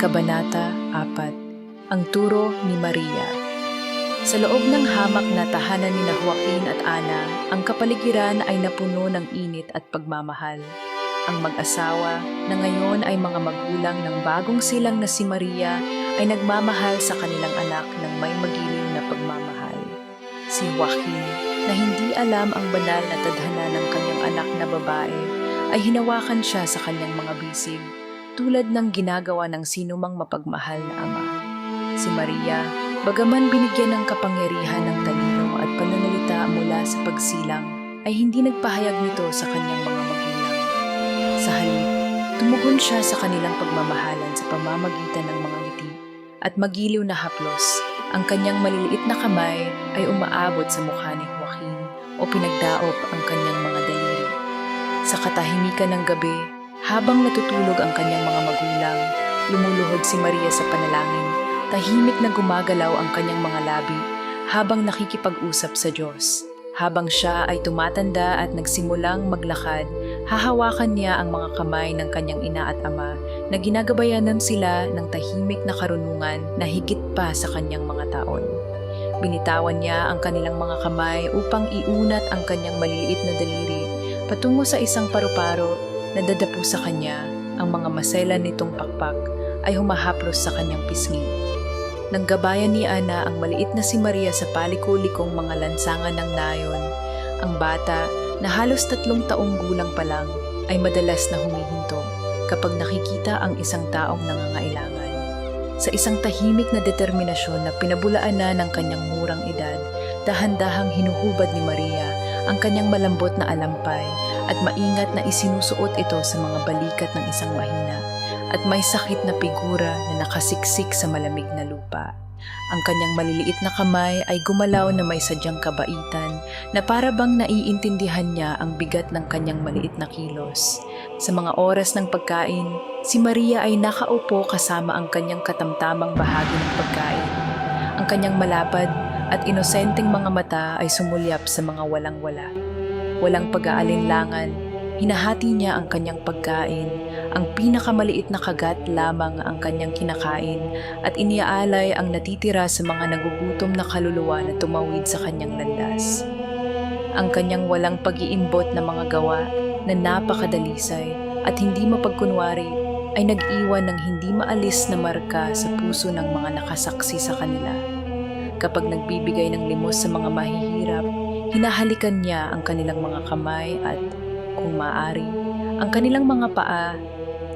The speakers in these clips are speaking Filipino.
Kabanata 4 Ang Turo ni Maria Sa loob ng hamak na tahanan ni Joaquin at Ana, ang kapaligiran ay napuno ng init at pagmamahal. Ang mag-asawa na ngayon ay mga magulang ng bagong silang na si Maria ay nagmamahal sa kanilang anak ng may magiling na pagmamahal. Si Joaquin, na hindi alam ang banal na tadhana ng kanyang anak na babae, ay hinawakan siya sa kanyang mga bisig tulad ng ginagawa ng sinumang mapagmahal na ama. Si Maria, bagaman binigyan ng kapangyarihan ng talino at pananalita mula sa pagsilang, ay hindi nagpahayag nito sa kanyang mga magulang. Sa halip, tumugon siya sa kanilang pagmamahalan sa pamamagitan ng mga ngiti at magiliw na haplos. Ang kanyang maliliit na kamay ay umaabot sa mukha ni Joaquin o pinagdaop ang kanyang mga daliri. Sa katahimikan ng gabi, habang natutulog ang kanyang mga magulang, lumuluhod si Maria sa panalangin, tahimik na gumagalaw ang kanyang mga labi habang nakikipag-usap sa Diyos. Habang siya ay tumatanda at nagsimulang maglakad, hahawakan niya ang mga kamay ng kanyang ina at ama na ginagabayanan sila ng tahimik na karunungan na higit pa sa kanyang mga taon. Binitawan niya ang kanilang mga kamay upang iunat ang kanyang maliliit na daliri patungo sa isang paru-paro na dadapo sa kanya ang mga maselan nitong pakpak ay humahaplos sa kanyang pisngi. Nanggabayan ni Ana ang maliit na si Maria sa paliko-likong mga lansangan ng nayon. Ang bata na halos tatlong taong gulang pa lang ay madalas na humihinto kapag nakikita ang isang taong nangangailangan. Sa isang tahimik na determinasyon na pinabulaan na ng kanyang murang edad, dahan-dahang hinuhubad ni Maria ang kanyang malambot na alampay at maingat na isinusuot ito sa mga balikat ng isang mahina at may sakit na figura na nakasiksik sa malamig na lupa. Ang kanyang maliliit na kamay ay gumalaw na may sadyang kabaitan na para bang naiintindihan niya ang bigat ng kanyang maliit na kilos. Sa mga oras ng pagkain, si Maria ay nakaupo kasama ang kanyang katamtamang bahagi ng pagkain. Ang kanyang malapad at inosenteng mga mata ay sumulyap sa mga walang-wala. Walang pag-aalinlangan, hinahati niya ang kanyang pagkain, ang pinakamaliit na kagat lamang ang kanyang kinakain at iniaalay ang natitira sa mga nagugutom na kaluluwa na tumawid sa kanyang landas. Ang kanyang walang pag-iimbot na mga gawa na napakadalisay at hindi mapagkunwari ay nag-iwan ng hindi maalis na marka sa puso ng mga nakasaksi sa kanila. Kapag nagbibigay ng limos sa mga mahihirap, hinahalikan niya ang kanilang mga kamay at, kung maaari, ang kanilang mga paa,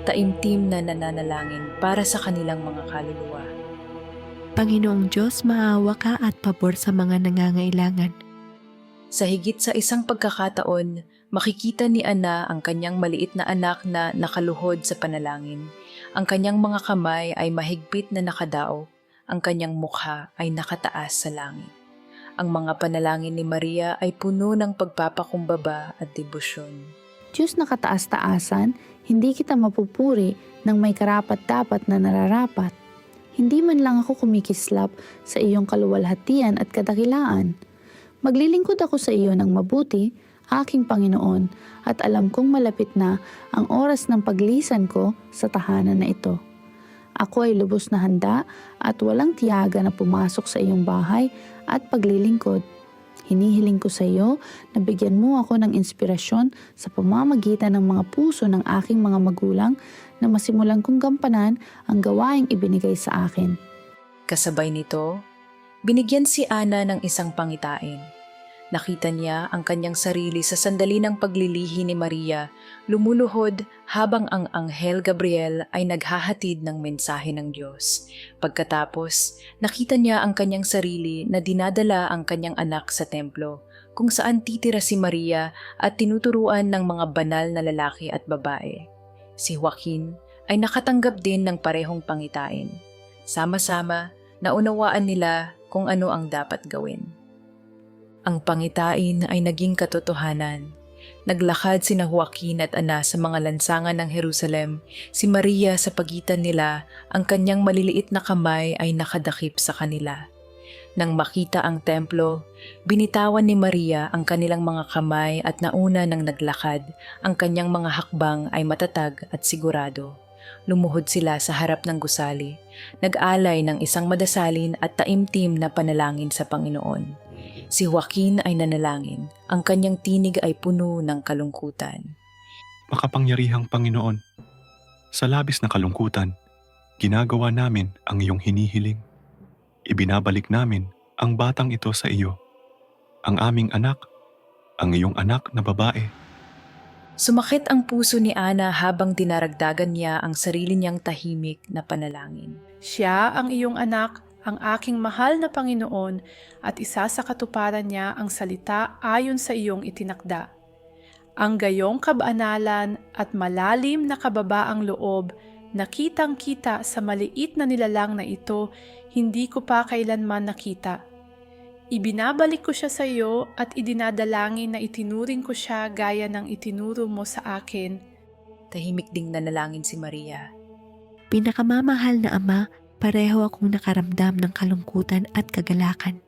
taimtim na nananalangin para sa kanilang mga kaluluwa. Panginoong Diyos, maawa ka at pabor sa mga nangangailangan. Sa higit sa isang pagkakataon, makikita ni Ana ang kanyang maliit na anak na nakaluhod sa panalangin. Ang kanyang mga kamay ay mahigpit na nakadao, ang kanyang mukha ay nakataas sa langit. Ang mga panalangin ni Maria ay puno ng pagpapakumbaba at debosyon. Diyos na kataas-taasan, hindi kita mapupuri ng may karapat-dapat na nararapat. Hindi man lang ako kumikislap sa iyong kaluwalhatian at kadakilaan. Maglilingkod ako sa iyo ng mabuti, aking Panginoon, at alam kong malapit na ang oras ng paglisan ko sa tahanan na ito. Ako ay lubos na handa at walang tiyaga na pumasok sa iyong bahay at paglilingkod. Hinihiling ko sa iyo na bigyan mo ako ng inspirasyon sa pamamagitan ng mga puso ng aking mga magulang na masimulan kong gampanan ang gawaing ibinigay sa akin. Kasabay nito, binigyan si Ana ng isang pangitain. Nakita niya ang kanyang sarili sa sandali ng paglilihi ni Maria, lumuluhod habang ang Anghel Gabriel ay naghahatid ng mensahe ng Diyos. Pagkatapos, nakita niya ang kanyang sarili na dinadala ang kanyang anak sa templo, kung saan titira si Maria at tinuturuan ng mga banal na lalaki at babae. Si Joaquin ay nakatanggap din ng parehong pangitain. Sama-sama, naunawaan nila kung ano ang dapat gawin. Ang pangitain ay naging katotohanan. Naglakad sina Joaquin at Ana sa mga lansangan ng Jerusalem. Si Maria sa pagitan nila, ang kanyang maliliit na kamay ay nakadakip sa kanila. Nang makita ang templo, binitawan ni Maria ang kanilang mga kamay at nauna ng naglakad. Ang kanyang mga hakbang ay matatag at sigurado. Lumuhod sila sa harap ng gusali, nag-alay ng isang madasalin at taimtim na panalangin sa Panginoon. Si Joaquin ay nanalangin, ang kanyang tinig ay puno ng kalungkutan. Makapangyarihang Panginoon, sa labis na kalungkutan, ginagawa namin ang iyong hinihiling. Ibinabalik namin ang batang ito sa iyo, ang aming anak, ang iyong anak na babae. Sumakit ang puso ni Ana habang dinaragdagan niya ang sarili niyang tahimik na panalangin. Siya ang iyong anak, ang aking mahal na Panginoon, at isa sa katuparan niya ang salita ayon sa iyong itinakda. Ang gayong kabanalan at malalim na kababaang loob na kitang-kita sa maliit na nilalang na ito, hindi ko pa kailanman nakita. Ibinabalik ko siya sa iyo at idinadalangin na itinuring ko siya gaya ng itinuro mo sa akin Tahimik ding nanalangin si Maria. Pinakamamahal na ama, pareho akong nakaramdam ng kalungkutan at kagalakan.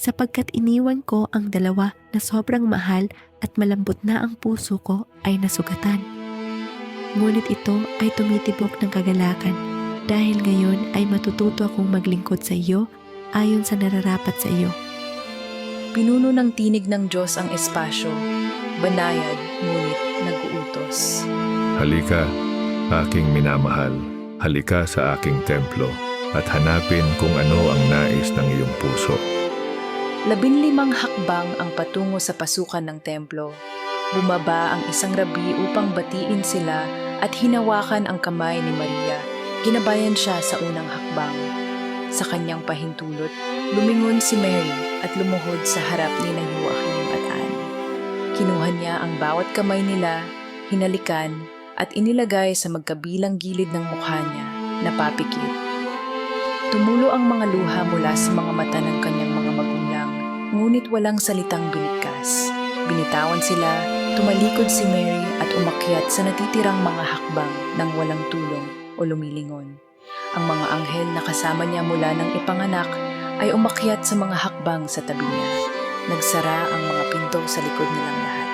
Sapagkat iniwan ko ang dalawa na sobrang mahal at malambot na ang puso ko ay nasugatan. Ngunit ito ay tumitibok ng kagalakan dahil ngayon ay matututo akong maglingkod sa iyo ayon sa nararapat sa iyo. Pinuno ng tinig ng Diyos ang espasyo, banayad ngunit nag-uutos. Halika, aking minamahal, halika sa aking templo at hanapin kung ano ang nais ng iyong puso. Labinlimang hakbang ang patungo sa pasukan ng templo. Bumaba ang isang rabi upang batiin sila at hinawakan ang kamay ni Maria. Ginabayan siya sa unang hakbang. Sa kanyang pahintulot, lumingon si Mary at lumuhod sa harap ni Joachim at Anne. Kinuha niya ang bawat kamay nila, hinalikan, at inilagay sa magkabilang gilid ng mukha niya na papikit. Tumulo ang mga luha mula sa mga mata ng kanyang mga magulang, ngunit walang salitang binigkas. Binitawan sila, tumalikod si Mary at umakyat sa natitirang mga hakbang ng walang tulong o lumilingon. Ang mga anghel na kasama niya mula ng ipanganak ay umakyat sa mga hakbang sa tabi niya. Nagsara ang mga pinto sa likod nilang lahat.